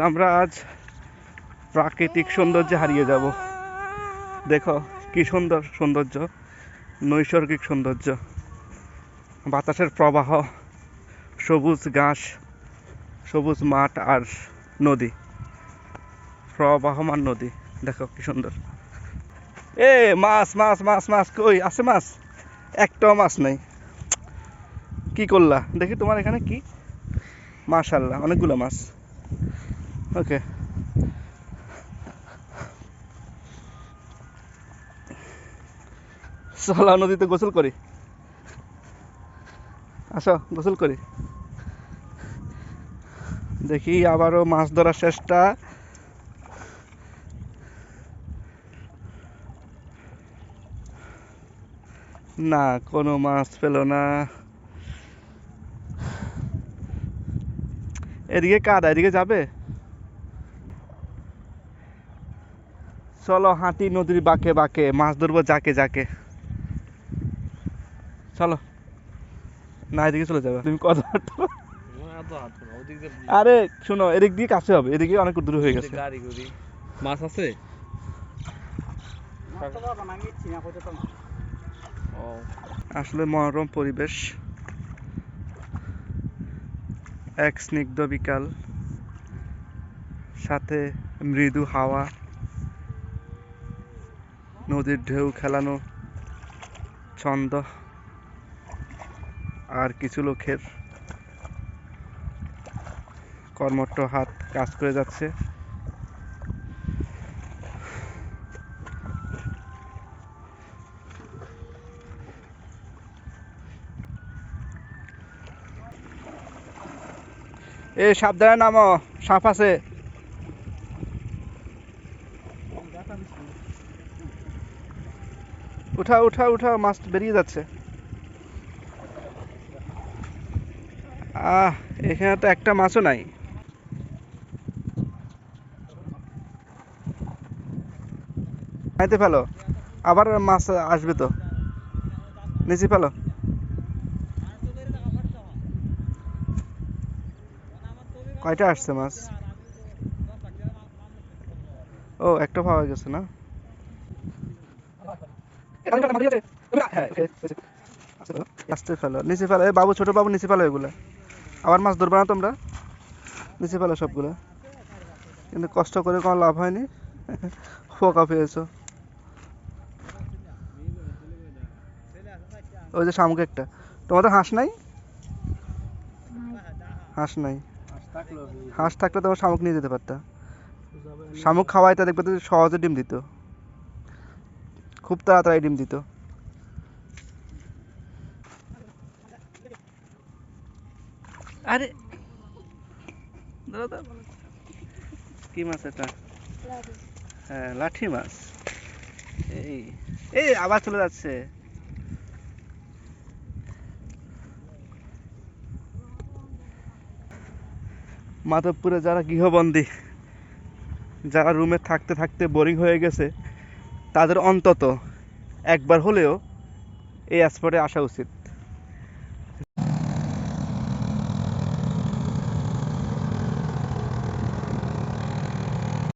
আমরা আজ প্রাকৃতিক সৌন্দর্যে হারিয়ে যাব। দেখো, কি সুন্দর সৌন্দর্য, নৈসর্গিক সৌন্দর্য। বাতাসের প্রবাহ, সবুজ ঘাস, সবুজ মাঠ আর নদী। প্রবাহমান নদী। দেখো, কি সুন্দর। এ, মাছ মাছ মাছ মাছ, কই? আছে মাছ? একটাও মাছ নাই। কি করলা? দেখি তোমার এখানে কি? মাশাল্লাহ অনেকগুলো মাছ। ওকে চলা নদীতে গোসল করি। আসো, গোসল করি। দেখি আবারও মাছ ধরার চেষ্টা। না, কোনো মাছ পেল না। এদিকে কাদা এদিকে যাবে? চলো হাঁটি নদীর বাঁকে বাঁকে মাছ ধরবো যাকে যাকে। চলো। না এদিকে চলে যাবে। তুমি কথা আরে শোনো এদিক দিয়ে কাছে হবে। এদিকে অনেক দূর হয়ে গেছে। মাছ আছে? আসলে মনোরম পরিবেশ। এক স্নিগ্ধ বিকাল। সাথে মৃদু হাওয়া। নদীর ঢেউ খেলানো ছন্দ আর কিছু লোকের কর্মঠ হাত কাজ করে যাচ্ছে। এ, সাবধানে নামো, সাপ আছে। উঠা উঠা উঠা মাছ বেরিয়ে যাচ্ছে। আহ, এখানে তো একটা মাছও নাই। খাইতে ফেলো। আবার মাছ আসবে তো। নিচে ফেলো। কয়টা আসছে মাছ? ও, একটা পাওয়া গেছে না? আস্তে ফেলো, নিচে ফেলো। এই বাবু, ছোট বাবু, নিচে ফেলো এগুলো। আবার মাছ ধরবে না তোমরা? নিচে ফেলো সবগুলো। কিন্তু কষ্ট করে কোনো লাভ হয়নি। ফোকা পেয়েছ। ওই যে শামুক একটা। তোমাদের হাঁস নাই? হাঁস নাই। হাঁস থাকলে তোমার শামুক নিয়ে যেতে পারতা। শামুক খাওয়াইতে দেখবে তো সহজে ডিম দিত। খুব তাড়াতাড়ি ডিম দিত। আরে। কি মাছ এটা? হ্যাঁ লাঠি মাছ। এই এই আবার চলে যাচ্ছে। মাধবপুরে যারা গৃহবন্দী যারা রুমে থাকতে থাকতে বোরিং হয়ে গেছে তাদের অন্তত একবার হলেও এই স্পটে আসা উচিত।